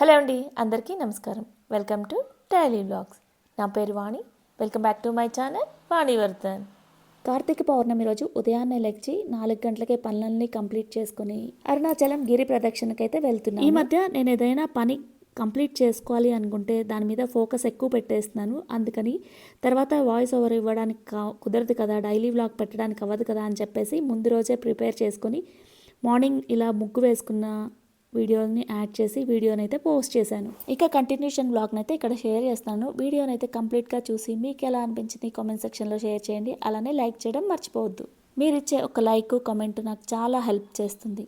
Hello అండి అందరికీ నమస్కారం. Welcome to daily vlogs. నా పేరు Vani. Welcome back to my channel Vani Vardhan. Karthika Pournami రోజు ఉదయాన్నే లెగ్చి నాలుగు గంటలకే పనులన్నీ కంప్లీట్ చేసుకుని అరుణాచలం గిరి ప్రదక్షిణకైతే వెళ్తున్నాను. ఈ మధ్య నేను ఏదైనా పని కంప్లీట్ చేసుకోవాలి అనుకుంటే దాని మీద ఫోకస్ ఎక్కువ పెట్టేస్తున్నాను. అందుకని తర్వాత వాయిస్ ఓవర్ ఇవ్వడానికి కా- కుదరదు కదా డైలీ వ్లాగ్ పెట్టడానికి అవ్వదు కదా అని చెప్పేసి ముందు రోజే ప్రిపేర్ చేసుకొని మార్నింగ్ ఇలా ముగ్గు వేసుకున్న వీడియోని యాడ్ చేసి వీడియోని అయితే పోస్ట్ చేశాను. ఇక కంటిన్యూషన్ బ్లాగ్ని అయితే ఇక్కడ షేర్ చేస్తాను వీడియోని అయితే కంప్లీట్గా చూసి మీకు ఎలా అనిపించింది కామెంట్ సెక్షన్లో షేర్ చేయండి. అలానే లైక్ చేయడం మర్చిపోవద్దు. మీరు ఇచ్చే ఒక లైక్ కామెంట్ నాకు చాలా హెల్ప్ చేస్తుంది.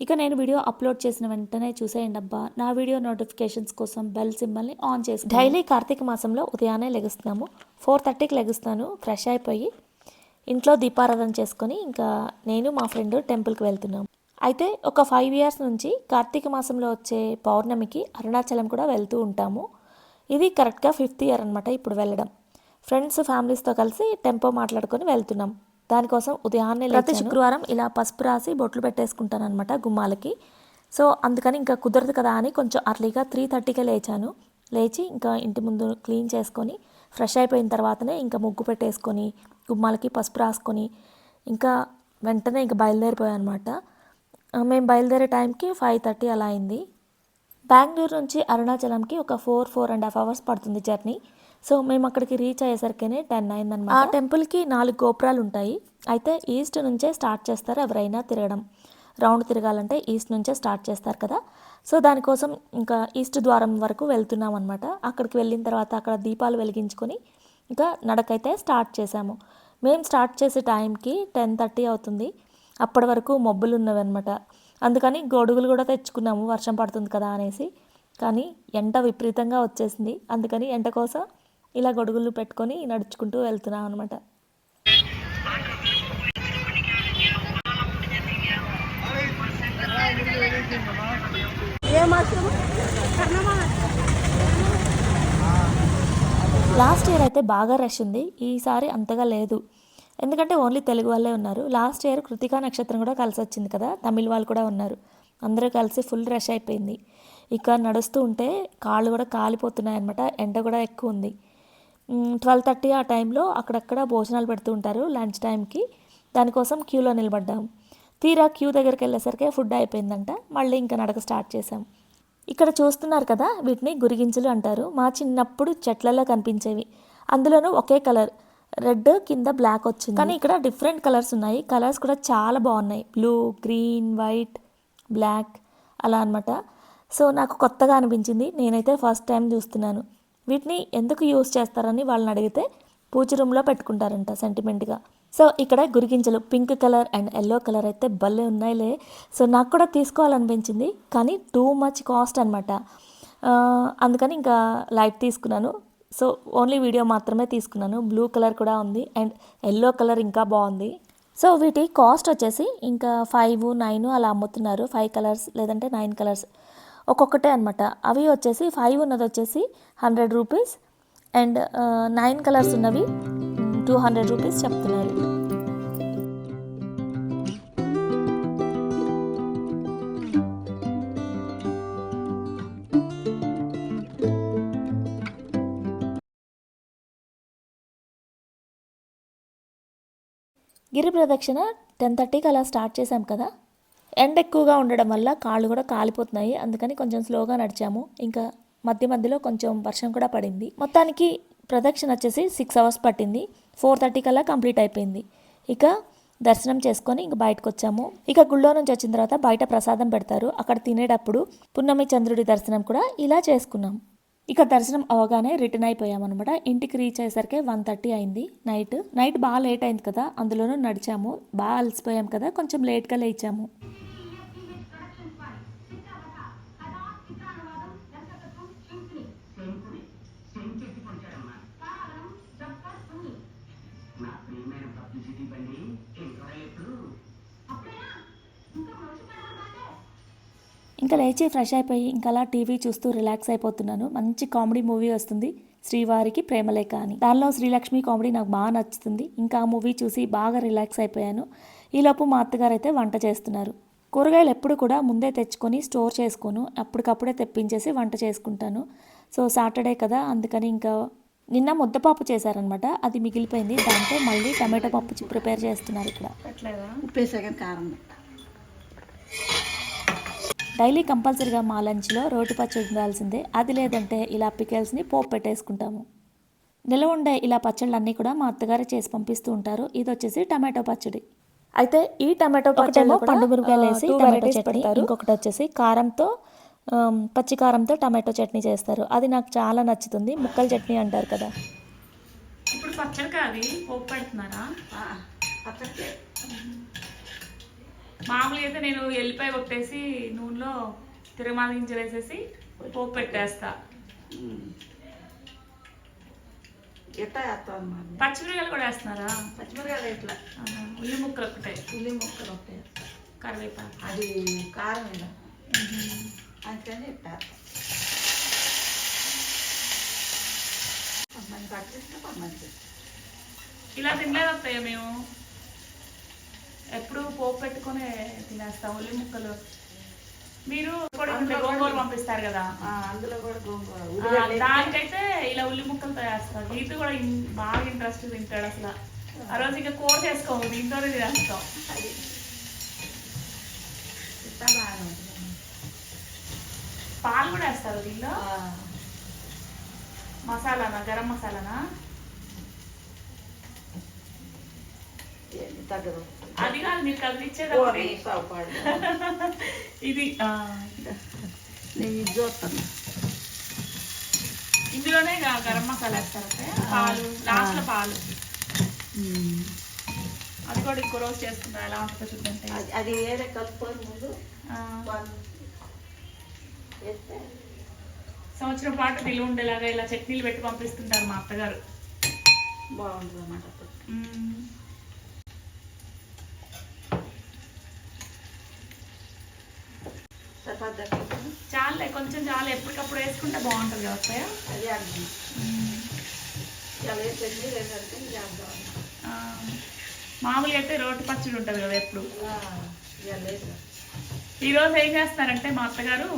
ఇక నేను వీడియో అప్లోడ్ చేసిన వెంటనే చూసేయండి అబ్బా. నా వీడియో నోటిఫికేషన్స్ కోసం బెల్ సింబల్ని ఆన్ చేసి డైలీ కార్తీక మాసంలో ఉదయాన్నే లెగుస్తున్నాము. ఫోర్ థర్టీకి లెగుస్తాను. ఫ్రెష్ అయిపోయి ఇంట్లో దీపారాధన చేసుకొని ఇంకా నేను మా ఫ్రెండ్ టెంపుల్కి వెళ్తున్నాం అయితే ఒక ఫైవ్ ఇయర్స్ నుంచి కార్తీక మాసంలో వచ్చే పౌర్ణమికి అరుణాచలం కూడా వెళ్తూ ఉంటాము. ఇది కరెక్ట్గా ఫిఫ్త్ ఇయర్ అనమాట ఇప్పుడు వెళ్ళడం. ఫ్రెండ్స్ ఫ్యామిలీస్తో కలిసి టెంపో మాట్లాడుకొని వెళ్తున్నాం. దానికోసం ఉదయాన్నే ప్రతి శుక్రవారం ఇలా పసుపు రాసి బొట్లు పెట్టేసుకుంటాను అనమాట గుమ్మాలకి. సో అందుకని ఇంకా కుదరదు కదా అని కొంచెం అర్లీగా త్రీ థర్టీకే లేచాను. లేచి ఇంకా ఇంటి ముందు క్లీన్ చేసుకొని ఫ్రెష్ అయిపోయిన తర్వాతనే ఇంకా ముగ్గు పెట్టేసుకొని గుమ్మాలకి పసుపు రాసుకొని ఇంకా వెంటనే ఇంకా బయలుదేరిపోయాను అనమాట మేము బయలుదేరే టైంకి ఫైవ్ థర్టీ అలా అయింది. బెంగళూరు నుంచి అరుణాచలంకి ఒక four four and half hours పడుతుంది జర్నీ. సో మేము అక్కడికి రీచ్ అయ్యేసరికేనే టెన్ అయిందనమాట ఆ టెంపుల్కి నాలుగు గోపురాలు ఉంటాయి. అయితే ఈస్ట్ నుంచే స్టార్ట్ చేస్తారు ఎవరైనా తిరగడం. రౌండ్ తిరగాలంటే ఈస్ట్ నుంచే స్టార్ట్ చేస్తారు కదా. సో దానికోసం ఇంకా ఈస్ట్ ద్వారం వరకు వెళ్తున్నాం అనమాట అక్కడికి వెళ్ళిన తర్వాత అక్కడ దీపాలు వెలిగించుకొని ఇంకా నడకైతే స్టార్ట్ చేసాము మేము స్టార్ట్ చేసే టైంకి టెన్ థర్టీ అవుతుంది. అప్పటి వరకు మబ్బులు ఉన్నవి అనమాట అందుకని గొడుగులు కూడా తెచ్చుకున్నాము వర్షం పడుతుంది కదా అనేసి. కానీ ఎండ విపరీతంగా వచ్చేసింది. అందుకని ఎండ కోసం ఇలా గొడుగులు పెట్టుకొని నడుచుకుంటూ వెళ్తున్నాం అనమాట లాస్ట్ ఇయర్ అయితే బాగా రష్ ఉంది. ఈసారి అంతగా లేదు. ఎందుకంటే ఓన్లీ తెలుగు వాళ్ళే ఉన్నారు. లాస్ట్ ఇయర్ కృతికా నక్షత్రం కూడా కలిసి వచ్చింది కదా తమిళ వాళ్ళు కూడా ఉన్నారు. అందరూ కలిసి ఫుల్ రష్ అయిపోయింది. ఇక నడుస్తూ ఉంటే కాళ్ళు కూడా కాలిపోతున్నాయి అనమాట ఎండ కూడా ఎక్కువ ఉంది. ట్వెల్వ్ థర్టీ ఆ టైంలో అక్కడక్కడ భోజనాలు పెడుతూ ఉంటారు లంచ్ టైంకి. దానికోసం క్యూలో నిలబడ్డాం. తీరా క్యూ దగ్గరికి వెళ్ళేసరికి ఫుడ్ అయిపోయిందంట మళ్ళీ ఇంకా నడక స్టార్ట్ చేసాం ఇక్కడ చూస్తున్నారు కదా వీటిని గురిగింజలు అంటారు. మా చిన్నప్పుడు చెట్లలో కనిపించేవి. అందులోనూ ఒకే కలర్. రెడ్ కింద బ్లాక్ వచ్చింది. కానీ ఇక్కడ డిఫరెంట్ కలర్స్ ఉన్నాయి. కలర్స్ కూడా చాలా బాగున్నాయి. బ్లూ గ్రీన్ వైట్ బ్లాక్ అలా అన్నమాట. సో నాకు కొత్తగా అనిపించింది. నేనైతే ఫస్ట్ టైం చూస్తున్నాను. వీటిని ఎందుకు యూస్ చేస్తారని వాళ్ళని అడిగితే పూజ రూమ్లో పెట్టుకుంటారంట సెంటిమెంట్గా. సో ఇక్కడ గురిగింజలు pink colour and yellow colour అయితే భలే ఉన్నాయిలే. సో నాకు కూడా తీసుకోవాలనిపించింది. కానీ టూ మచ్ కాస్ట్ అనమాట అందుకని ఇంకా లైట్ తీసుకున్నాను. సో ఓన్లీ వీడియో మాత్రమే తీసుకున్నాను. బ్లూ కలర్ కూడా ఉంది. అండ్ ఎల్లో కలర్ ఇంకా బాగుంది. సో వీటి కాస్ట్ వచ్చేసి ఇంకా ఫైవ్ నైన్ అలా అమ్ముతున్నారు. ఫైవ్ కలర్స్ లేదంటే నైన్ కలర్స్. ఒక్కొక్కటే అనమాట అవి వచ్చేసి ఫైవ్ ఉన్నది వచ్చేసి hundred rupees. And nine colours ఉన్నవి టూ హండ్రెడ్ రూపీస్ చెప్తున్నారు. గిరి ప్రదక్షిణ టెన్ థర్టీకి అలా స్టార్ట్ చేసాం కదా. ఎండ ఎక్కువగా ఉండడం వల్ల కాళ్ళు కూడా కాలిపోతున్నాయి. అందుకని కొంచెం స్లోగా నడిచాము. ఇంకా మధ్య మధ్యలో కొంచెం వర్షం కూడా పడింది. మొత్తానికి ప్రదక్షిణ వచ్చేసి సిక్స్ అవర్స్ పట్టింది. ఫోర్ థర్టీ కల్లా కంప్లీట్ అయిపోయింది. ఇక దర్శనం చేసుకొని ఇంక బయటకు వచ్చాము. ఇక గుళ్ళో నుంచి వచ్చిన తర్వాత బయట ప్రసాదం పెడతారు. అక్కడ తినేటప్పుడు పున్నమి చంద్రుడి దర్శనం కూడా ఇలా చేసుకున్నాం. ఇక దర్శనం అవగానే రిటర్న్ అయిపోయామన్నమాట. ఇంటికి రీచ్ అయ్యేసరికి వన్ థర్టీ అయింది నైట్ నైట్ బాగా లేట్ అయింది కదా అందులోనూ నడిచాము. బాగా అలసిపోయాం కదా కొంచెం లేట్గా లేచాము. ఇంకా లేచి ఫ్రెష్ అయిపోయి ఇంకా అలా టీవీ చూస్తూ రిలాక్స్ అయిపోతున్నాను. మంచి కామెడీ మూవీ వస్తుంది. శ్రీవారికి ప్రేమలేఖ అని. దానిలో శ్రీలక్ష్మి కామెడీ నాకు బాగా నచ్చుతుంది. ఇంకా ఆ మూవీ చూసి బాగా రిలాక్స్ అయిపోయాను. ఈలోపు మా అత్తగారు అయితే వంట చేస్తున్నారు. కూరగాయలు ఎప్పుడు కూడా ముందే తెచ్చుకొని స్టోర్ చేసుకోను. అప్పటికప్పుడే తెప్పించేసి వంట చేసుకుంటాను. సో సాటర్డే కదా అందుకని ఇంకా నిన్న ముద్దపప్పు చేశారనమాట అది మిగిలిపోయింది. దాంతో మళ్ళీ టమాటో పప్పు ప్రిపేర్ చేస్తున్నారు ఇక్కడ. డైలీ కంపల్సరీగా మా లంచ్లో రోటి పచ్చడి ఉండాల్సిందే. అది లేదంటే ఇలా పికెల్స్ని పోపు పెట్టేసుకుంటాము. నిల్వ ఉండే ఇలా పచ్చళ్ళన్నీ కూడా మా అత్తగారు చేసి పంపిస్తూ ఉంటారు. ఇది వచ్చేసి టమాటో పచ్చడి. అయితే ఈ టమాటో పచ్చడిలో పండు మిరపకాయలు వేసి టమాటో చట్నీ ఇంకొకటి వచ్చేసి కారంతో పచ్చి కారంతో టమాటో చట్నీ చేస్తారు. అది నాకు చాలా నచ్చుతుంది. ముక్కల చట్నీ అంటారు కదా. ఇప్పుడు పచ్చడి కాదు పోపు పెడుతున్నారా? పచ్చడి. మామూలుగా అయితే నేను ఎల్లిపాయ కొట్టేసి నూనెలో తిరగమాల గింజలు వేసేసి పోపు పెట్టేస్తా ఎట్లా పచ్చిమిరకాయలు కూడా వేస్తున్నారా? పచ్చిమిరకాయలు ఎట్లా? ఉల్లి ముక్కలు ఒకటే. ఉల్లి ముక్కలు ఒకటే. కరివేపాకు. అది కారం ఇలా అందుకని ఎట్లా ఇలా తినలేదు వస్తాయా మేము. ఎప్పుడు పోపు పెట్టుకొని తినేస్తాం ఉల్లి ముక్కలు. మీరు గోంగూర పంపిస్తారు కదా? అందులో కూడా గోంగూర. దానికైతే ఇలా ఉల్లి ముక్కలతో వేస్తాం దీంతో కూడా బాగా ఇంట్రెస్ట్ తింటాడు అసలు. ఆ రోజు ఇంకా కూర చేసుకోము దీంతోనే తినేస్తాం. పాలు కూడా వేస్తారు దీనిలో? మసాలానా? గరం మసాలానా? తగ్గదు. అది కాదు మీరు కదిలిచ్చేటప్పుడు ఇది నేను ఇది చూస్తాను. ఇందులోనే గరం మసాలా వేస్తారు పాలు లాస్ట్లో పాలు. అది కూడా ఇంకో రోజు ఎలా ఉంటుందో చూద్దంటే అది వేరే కలుపుకొని ముందు సంవత్సరం పాటు నిలువ ఉండేలాగా ఇలా చట్నీలు పెట్టి పంపిస్తుంటారు మా అత్తగారు. బాగుంటుంది అన్నమాట అప్పుడు మ్మ్. చపాతి దక్కుతుంది చాలే కొంచెం చాలు ఎప్పటికప్పుడు వేసుకుంటే బాగుంటుంది కదా అత్తయ్య? అది చేద్దాం మామూలుగా అయితే రోటి పచ్చడి ఉంటుంది కదా ఎప్పుడు? ఈరోజు ఏం చేస్తున్నారంటే మా అత్తగారు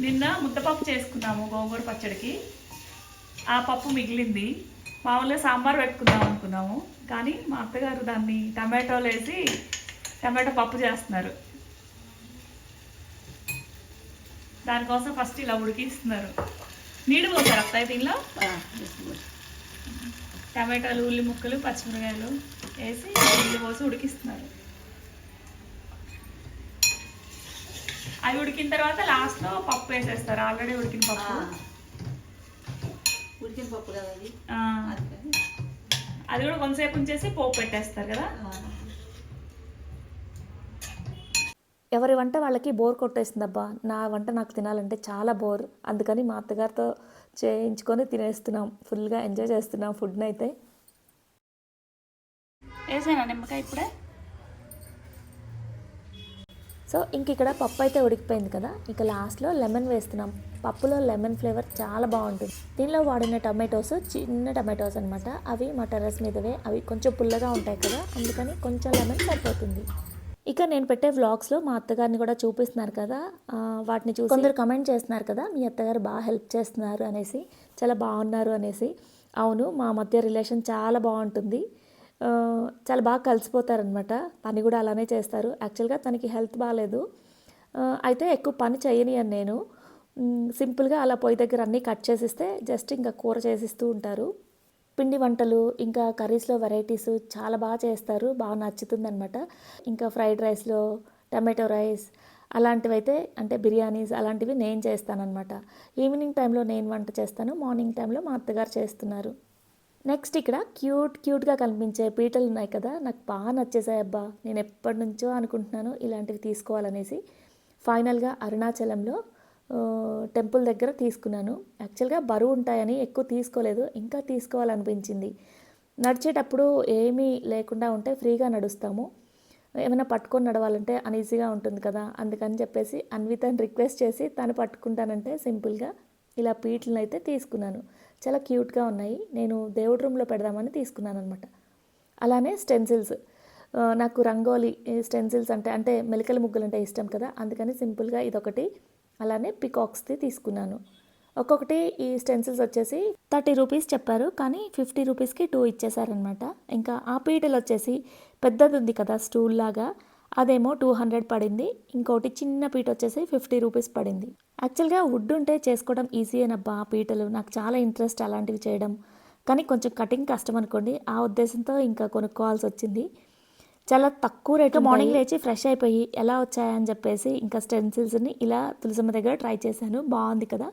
నిన్న ముద్దపప్పు చేసుకున్నాము గోంగూర పచ్చడికి. ఆ పప్పు మిగిలింది. మామూలుగా సాంబార్ పెట్టుకుందాం అనుకున్నాము. కానీ మా అత్తగారు దాన్ని టమాటోలు వేసి టమాటో పప్పు చేస్తున్నారు. దానికోసం ఫస్ట్ ఇలా ఉడికిస్తున్నారు. నీళ్ళు పోసారు అత్తయ్య దీనిలో? టమాటాలు ఉల్లి ముక్కలు పచ్చిమిరకాయలు వేసి నీళ్ళు పోసి ఉడికిస్తున్నారు. అవి ఉడికిన తర్వాత లాస్ట్లో పప్పు వేసేస్తారు. ఆల్రెడీ ఉడికిన పప్పు. ఉడికిన పప్పు కదా అది? కూడా కొంతసేపు ఉంచేసి పోపు పెట్టేస్తారు కదా ఆ, ఎవరి వంట వాళ్ళకి బోర్ కొట్టేసిందబ్బా. నా వంట నాకు తినాలంటే చాలా బోర్. అందుకని మా అత్తగారితో చేయించుకొని తినేస్తున్నాం. ఫుల్గా ఎంజాయ్ చేస్తున్నాం ఫుడ్ని అయితే. వేసేనా నిమ్మకాయ ఇప్పుడే? సో ఇంక ఇక్కడ పప్పు అయితే ఉడికిపోయింది కదా. ఇక లాస్ట్లో లెమన్ వేస్తున్నాం. పప్పులో లెమన్ ఫ్లేవర్ చాలా బాగుంటుంది. దీనిలో వాడిన టమాటోస్ చిన్న టమాటోస్ అనమాట అవి మా టెర్రస్ మీదవే. అవి కొంచెం పుల్లగా ఉంటాయి కదా. అందుకని కొంచెం లెమన్ సరిపోతుంది. ఇక నేను పెట్టే వ్లాగ్స్లో మా అత్తగారిని కూడా చూపిస్తున్నారు కదా. వాటిని చూసి కొందరు కమెంట్ చేస్తున్నారు కదా మీ అత్తగారు బాగా హెల్ప్ చేస్తున్నారు అనేసి చాలా బాగున్నారు అనేసి. అవును మా మధ్య రిలేషన్ చాలా బాగుంటుంది. చాలా బాగా కలిసిపోతారనమాట పని కూడా అలానే చేస్తారు. యాక్చువల్గా తనకి హెల్త్ బాగాలేదు. అయితే ఎక్కువ పని చేయని అని నేను సింపుల్గా అలా పొయ్యి దగ్గర అన్నీ కట్ చేసిస్తే జస్ట్ ఇంకా కూర చేసిస్తూ ఉంటారు. పిండి వంటలు ఇంకా కర్రీస్లో వెరైటీస్ చాలా బాగా చేస్తారు. బాగా నచ్చుతుంది అనమాట ఇంకా ఫ్రైడ్ రైస్లో టమాటో రైస్ అలాంటివి అయితే అంటే బిర్యానీస్ అలాంటివి నేను చేస్తానన్నమాట. ఈవినింగ్ టైంలో నేను వంట చేస్తాను. మార్నింగ్ టైంలో మా అత్తగారు చేస్తున్నారు. నెక్స్ట్ ఇక్కడ క్యూట్ క్యూట్గా కనిపించే పీటలు ఉన్నాయి కదా. నాకు బాగా నచ్చేసాయి అబ్బా. నేను ఎప్పటి నుంచో అనుకుంటున్నాను ఇలాంటివి తీసుకోవాలనేసి. ఫైనల్గా అరుణాచలంలో టెంపుల్ దగ్గర తీసుకున్నాను. యాక్చువల్గా బరువు ఉంటాయని ఎక్కువ తీసుకోలేదు. ఇంకా తీసుకోవాలనిపించింది. నడిచేటప్పుడు ఏమీ లేకుండా ఉంటే ఫ్రీగా నడుస్తాము. ఏమైనా పట్టుకొని నడవాలంటే అన్ఈజీగా ఉంటుంది కదా అందుకని చెప్పేసి అన్వితని రిక్వెస్ట్ చేసి తను పట్టుకుంటానంటే సింపుల్గా ఇలా పీట్లను అయితే తీసుకున్నాను. చాలా క్యూట్గా ఉన్నాయి. నేను దేవుడి రూమ్లో పెడదామని తీసుకున్నాను అనమాట అలానే స్టెన్సిల్స్. నాకు రంగోలీ స్టెన్సిల్స్ అంటే అంటే మెలికల ముగ్గులు అంటే ఇష్టం కదా అందుకని సింపుల్గా ఇదొకటి. అలానే పికాక్స్ది తీసుకున్నాను. ఒక్కొక్కటి ఈ స్టెన్సిల్స్ వచ్చేసి థర్టీ రూపీస్ చెప్పారు కానీ ఫిఫ్టీ రూపీస్కి టూ ఇచ్చేసారనమాట. ఇంకా ఆ పీటలు వచ్చేసి పెద్దది ఉంది కదా స్టూల్ లాగా అదేమో టూ హండ్రెడ్ పడింది. ఇంకోటి చిన్న పీట వచ్చేసి ఫిఫ్టీ రూపీస్ పడింది. యాక్చువల్గా వుడ్ ఉంటే చేసుకోవడం ఈజీ అనబ్బా ఆ పీటలు. నాకు చాలా ఇంట్రెస్ట్ అలాంటివి చేయడం. కానీ కొంచెం కటింగ్ కష్టం అనుకోండి ఆ ఉద్దేశంతో ఇంకా కొనుక్కోవాల్సి వచ్చింది. చాలా తక్కువ రేటు మార్నింగ్ లేచి ఫ్రెష్ అయిపోయి ఎలా వచ్చాయని చెప్పేసి ఇంకా స్టెన్సిల్స్ని ఇలా తులసమ్మ దగ్గర ట్రై చేశాను. బాగుంది కదా.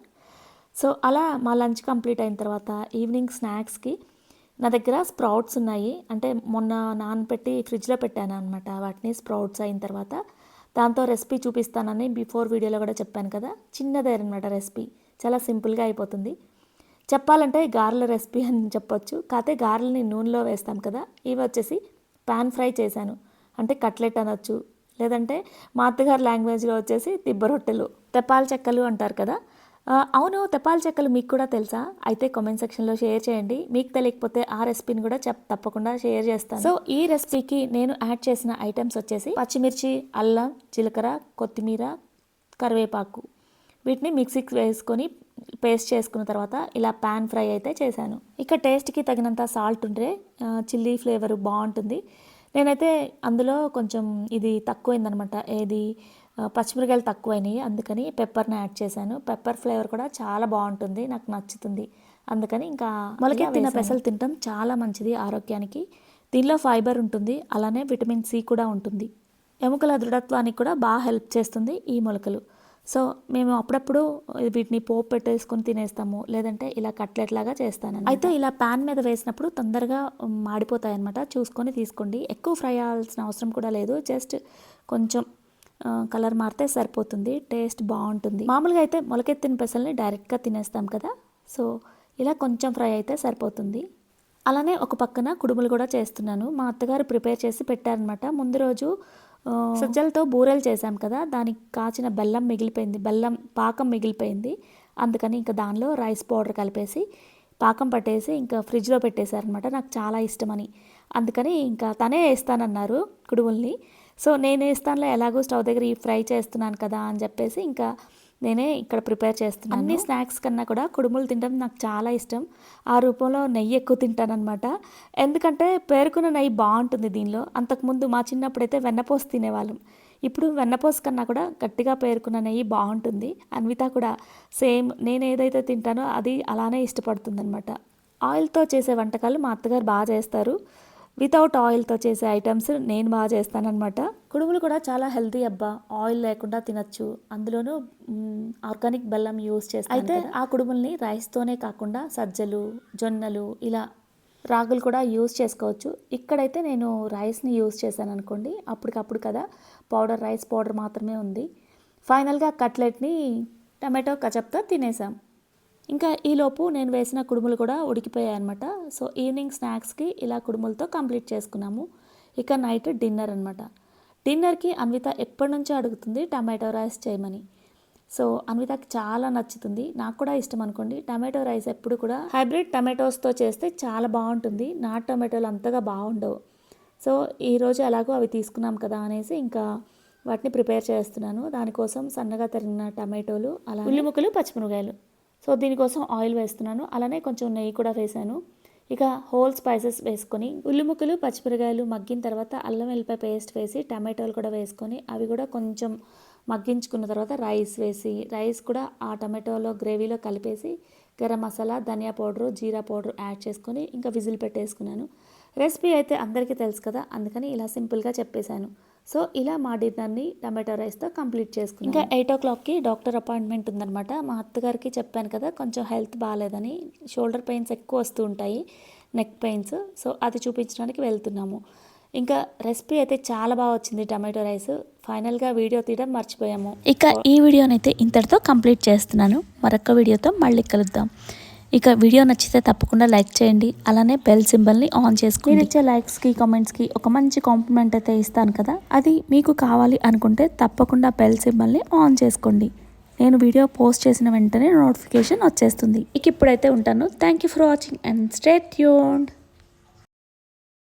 సో అలా మా లంచ్ కంప్లీట్ అయిన తర్వాత ఈవినింగ్ స్నాక్స్కి నా దగ్గర స్ప్రౌట్స్ ఉన్నాయి. అంటే మొన్న నానపెట్టి ఫ్రిడ్జ్లో పెట్టాను అనమాట వాటిని స్ప్రౌట్స్ అయిన తర్వాత దాంతో రెసిపీ చూపిస్తానని బిఫోర్ వీడియోలో కూడా చెప్పాను కదా. చిన్నదే అనమాట రెసిపీ చాలా సింపుల్గా అయిపోతుంది. చెప్పాలంటే గారెల రెసిపీ అని చెప్పొచ్చు. కాకపోతే గారెల్ని నూనెలో వేస్తాం కదా. ఇవి వచ్చేసి పాన్ ఫ్రై చేశాను. అంటే కట్లెట్ అనొచ్చు. లేదంటే మా అత్తగారి లాంగ్వేజ్లో వచ్చేసి తిబ్బ రొట్టెలు. తెప్పాల చెక్కలు అంటారు కదా. అవును తెపాల చెక్కలు మీకు కూడా తెలుసా? అయితే కామెంట్ సెక్షన్లో షేర్ చేయండి. మీకు తెలియకపోతే ఆ రెసిపీని కూడా చెప్ తప్పకుండా షేర్ చేస్తాను. సో ఈ రెసిపీకి నేను యాడ్ చేసిన ఐటమ్స్ వచ్చేసి పచ్చిమిర్చి అల్లం జీలకర్ర కొత్తిమీర కరివేపాకు. వీటిని మిక్సీకి వేసుకొని పేస్ట్ చేసుకున్న తర్వాత ఇలా పాన్ ఫ్రై అయితే చేశాను. ఇక టేస్ట్కి తగినంత సాల్ట్ ఉంటే చిల్లీ ఫ్లేవర్ బాగుంటుంది. నేనైతే అందులో కొంచెం ఇది తక్కువైందనమాట. ఏది? పచ్చిమిరకాయలు తక్కువైనాయి. అందుకని పెప్పర్ని యాడ్ చేశాను. పెప్పర్ ఫ్లేవర్ కూడా చాలా బాగుంటుంది. నాకు నచ్చుతుంది. అందుకని ఇంకా మొలకెత్తిన పెసలు తినటం చాలా మంచిది ఆరోగ్యానికి. దీనిలో ఫైబర్ ఉంటుంది. అలానే విటమిన్ సి కూడా ఉంటుంది. ఎముకల దృఢత్వానికి కూడా బాగా హెల్ప్ చేస్తుంది ఈ మొలకలు. సో మేము అప్పుడప్పుడు వీటిని పోపు పెట్టేసుకొని తినేస్తాము లేదంటే ఇలా కట్లెట్ లాగా చేస్తాను అయితే ఇలా పాన్ మీద వేసినప్పుడు తొందరగా మాడిపోతాయి అనమాట చూసుకొని తీసుకోండి. ఎక్కువ ఫ్రై అవ్వాల్సిన అవసరం కూడా లేదు. జస్ట్ కొంచెం కలర్ మారితే సరిపోతుంది. టేస్ట్ బాగుంటుంది. మామూలుగా అయితే మొలకెత్తిన పెసల్ని డైరెక్ట్గా తినేస్తాం కదా. సో ఇలా కొంచెం ఫ్రై అయితే సరిపోతుంది. అలానే ఒక పక్కన కుడుములు కూడా చేస్తున్నాను. మా అత్తగారు ప్రిపేర్ చేసి పెట్టారనమాట ముందు రోజు Oh. సజ్జలతో బూరెలు చేశాం కదా దానికి కాచిన బెల్లం మిగిలిపోయింది బెల్లం పాకం మిగిలిపోయింది. అందుకని ఇంకా దానిలో రైస్ పౌడర్ కలిపేసి పాకం పట్టేసి ఇంకా ఫ్రిడ్జ్లో పెట్టేశారనమాట నాకు చాలా ఇష్టమని. అందుకని ఇంకా తనే వేస్తానన్నారు కుడుముల్ని. సో నేను వేస్తానులో ఎలాగో స్టవ్ దగ్గర ఈ ఫ్రై చేస్తున్నాను కదా అని చెప్పేసి ఇంకా నేనే ఇక్కడ ప్రిపేర్ చేస్తున్నాను. అన్ని స్నాక్స్ కన్నా కూడా కుడుములు తినడం నాకు చాలా ఇష్టం. ఆ రూపంలో నెయ్యి ఎక్కువ తింటానన్నమాట. ఎందుకంటే పేరుకున్న నెయ్యి బాగుంటుంది దీనిలో. అంతకుముందు మా చిన్నప్పుడైతే వెన్నపోసు తినేవాళ్ళం. ఇప్పుడు వెన్నపోసు కన్నా కూడా గట్టిగా పేరుకున్న నెయ్యి బాగుంటుంది. అన్విత కూడా సేమ్ నేను ఏదైతే తింటానో అది అలానే ఇష్టపడుతుందనమాట ఆయిల్తో చేసే వంటకాలు మా అత్తగారు బాగా చేస్తారు. వితౌట్ ఆయిల్తో చేసే ఐటమ్స్ నేను బాగా చేస్తానన్నమాట. కుడుములు కూడా చాలా హెల్తీ అబ్బా. ఆయిల్ లేకుండా తినచ్చు. అందులోనూ ఆర్గానిక్ బెల్లం యూస్ చేస్తాను అయితే ఆ కుడుముల్ని రైస్తోనే కాకుండా సజ్జలు జొన్నలు ఇలా రాగులు కూడా యూస్ చేసుకోవచ్చు. ఇక్కడైతే నేను రైస్ని యూస్ చేశాను అనుకోండి అప్పటికప్పుడు కదా పౌడర్ రైస్ పౌడర్ మాత్రమే ఉంది. ఫైనల్గా కట్లెట్ని టమాటో కచప్తో తినేసాం. ఇంకా ఈలోపు నేను వేసిన కుడుములు కూడా ఉడికిపోయాయి అనమాట సో ఈవినింగ్ స్నాక్స్కి ఇలా కుడుములతో కంప్లీట్ చేసుకున్నాము. ఇక నైట్ డిన్నర్ అనమాట డిన్నర్కి అన్విత ఎప్పటి నుంచో అడుగుతుంది టమాటో రైస్ చేయమని. సో అన్వితకి చాలా నచ్చుతుంది. నాకు కూడా ఇష్టం అనుకోండి. టమాటో రైస్ ఎప్పుడు కూడా హైబ్రిడ్ టమాటోస్తో చేస్తే చాలా బాగుంటుంది. నా టమాటోలు అంతగా బాగుండవు. సో ఈరోజు ఎలాగో అవి తీసుకున్నాం కదా అనేసి ఇంకా వాటిని ప్రిపేర్ చేస్తున్నాను. దానికోసం సన్నగా తరిగిన టమాటోలు అలా ఉల్లి ముక్కలు పచ్చిమిరకాయలు సో దీనికోసం ఆయిల్ వేస్తున్నాను. అలానే కొంచెం నెయ్యి కూడా వేసాను ఇక హోల్ స్పైసెస్ వేసుకొని ఉల్లి ముక్కలు పచ్చిమిరకాయలు మగ్గిన తర్వాత అల్లం వెల్లిపాయ పేస్ట్ వేసి టమాటోలు కూడా వేసుకొని అవి కూడా కొంచెం మగ్గించుకున్న తర్వాత రైస్ వేసి రైస్ కూడా ఆ టమాటోలో గ్రేవీలో కలిపేసి గరం మసాలా ధనియా పౌడరు జీరా పౌడర్ యాడ్ చేసుకొని ఇంకా విజిల్ పెట్టేసుకున్నాను. రెసిపీ అయితే అందరికీ తెలుసు కదా అందుకని ఇలా సింపుల్గా చెప్పేశాను. సో ఇలా మా డిన్నర్ని టమాటో రైస్తో కంప్లీట్ చేసుకున్నాను ఇంకా ఎయిట్ ఓ క్లాక్కి డాక్టర్ అపాయింట్మెంట్ ఉందన్నమాట. మా అత్తగారికి చెప్పాను కదా కొంచెం హెల్త్ బాగాలేదని షోల్డర్ పెయిన్స్ ఎక్కువ వస్తూ ఉంటాయి నెక్ పెయిన్స్ సో అది చూపించడానికి వెళ్తున్నాము. ఇంకా రెసిపీ అయితే చాలా బాగా వచ్చింది టమాటో రైస్. ఫైనల్గా వీడియో తీయడం మర్చిపోయాము. ఇక ఈ వీడియోనైతే ఇంతటితో కంప్లీట్ చేస్తున్నాను. మరొక వీడియోతో మళ్ళీ కలుద్దాం. ఇక వీడియో నచ్చితే తప్పకుండా లైక్ చేయండి. అలానే బెల్ సింబల్ని ఆన్ చేసుకోండి. నేను ఇచ్చే లైక్స్కి కామెంట్స్కి ఒక మంచి కాంప్లిమెంట్ అయితే ఇస్తాను కదా? అది మీకు కావాలి అనుకుంటే తప్పకుండా బెల్ సింబల్ని ఆన్ చేసుకోండి. నేను వీడియో పోస్ట్ చేసిన వెంటనే నోటిఫికేషన్ వచ్చేస్తుంది. ఇక ఇప్పుడైతే ఉంటాను. Thank you for watching and stay tuned